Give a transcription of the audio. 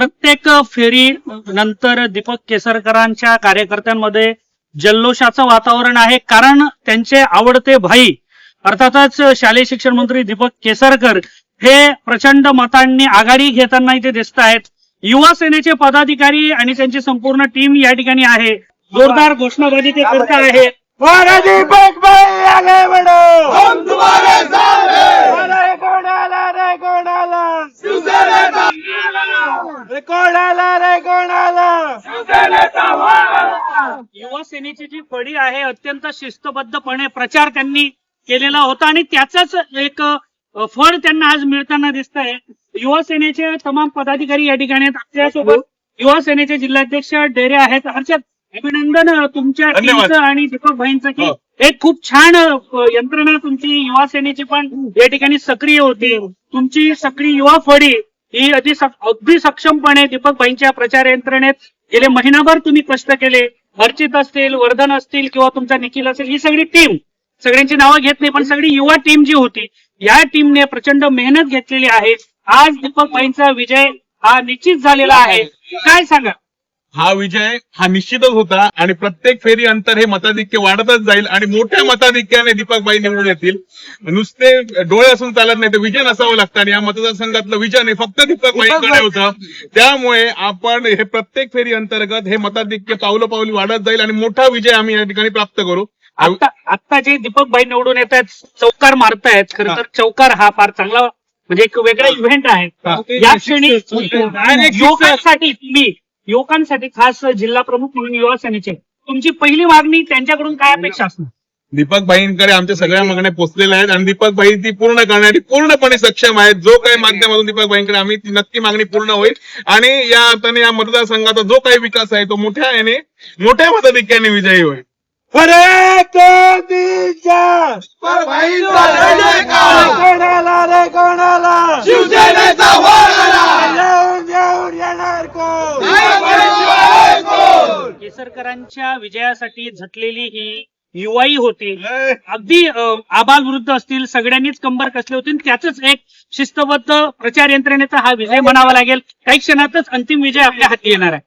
प्रत्येक फेरी नंतर दीपक केसरकरांच्या कार्यकर्त्यांमध्ये जल्लोषाचं वातावरण आहे कारण त्यांचे आवडते भाई अर्थातच शालेय शिक्षण मंत्री दीपक केसरकर हे प्रचंड मतांनी आघाडी घेताना इथे दिसत आहेत. युवा सेनेचे पदाधिकारी आणि त्यांची संपूर्ण टीम या ठिकाणी आहे. जोरदार घोषणाबाजी ते करत आहे दीपक भाई आगे बढ़ो हम तुम्हारे साथ हैं अरे कौन आला रे कौन आला रे आला रे आला युवा सेनेची जी फडी आहे अत्यंत शिस्तबद्धपणे प्रचार त्यांनी केलेला होता आणि त्याच एक फळ त्यांना आज मिळताना दिसत आहे युवा सेनेचे तमाम पदाधिकारी या ठिकाणी आहेत. आपल्यासोबत युवा सेनेचे जिल्हाध्यक्ष डेरे आहेत. हर्षद अभिनंदन तुमच्या. टीमचं आणि दीपक भाईंचं की हो. एक खूप छान यंत्रणा तुमची युवा सेनेची पण या ठिकाणी सक्रिय होती. तुमची सक्रिय युवा फडी ही अगदी अगदी सक्षमपणे दीपक भाईंच्या प्रचार यंत्रणेत गेले महिनाभर तुम्ही कष्ट केले. अर्चित असतील वर्धन असतील किंवा तुमचा निखिल असेल ही सगळी टीम सगळ्यांची नावं घेत नाही पण सगळी युवा टीम जी होती या टीमने प्रचंड मेहनत घेतलेली आहे. आज दीपक भाईंचा विजय हा निश्चित झालेला आहे. काय सांगा? हा विजय हा निश्चितच होता आणि प्रत्येक फेरी अंतर हे मताधिक्य वाढतच जाईल आणि मोठ्या मताधिक्याने दीपकबाई निवडून येतील. नुसते डोळे असून चालत नाही तर विजय नसावं लागतं आणि या मतदारसंघातलं विजय नाही फक्त दीपकबाईंकडे होतं. त्यामुळे आपण हे प्रत्येक फेरी अंतर्गत हे मताधिक्य पावलं पावली वाढत जाईल आणि मोठा विजय आम्ही या ठिकाणी प्राप्त करू. आता आता जे दीपक भाई निवडून येत आहेत चौकार मारतायत खरं तर चौकार हा फार चांगला म्हणजे एक वेगळा इव्हेंट आहे. हा. या क्षणी युवकांसाठी तुम्ही युवकांसाठी खास जिल्हा प्रमुख म्हणून युवा सेनेचे. तुमची पहिली मागणी त्यांच्याकडून काय अपेक्षा असणार? दीपक भाईंकडे आमच्या सगळ्या मागण्या पोहोचलेल्या आहेत आणि दीपक भाई ती पूर्ण करण्यासाठी पूर्णपणे सक्षम आहेत. जो काही माध्यमातून दीपक भाईंकडे आम्ही ती नक्की मागणी पूर्ण होईल. आणि या अर्थाने या मतदारसंघाचा जो काही विकास आहे तो मोठ्या याने मोठ्या मताधिक्याने विजयी होईल. अरे तो दीजा पर भाई कौन आला रे कौन आला शिवसेनेचा येऊन येऊन येणार कोण केसरकरांच्या विजयासाठी झटलेली ही युवाई होती. अगदी आबाल वृद्ध असतील सगळ्यांनीच कंबर कसले होते त्याच एक शिस्तबद्ध प्रचार यंत्रणेचा हा विजय म्हणावा लागेल. काही क्षणातच अंतिम विजय आपल्या हाती येणार आहे.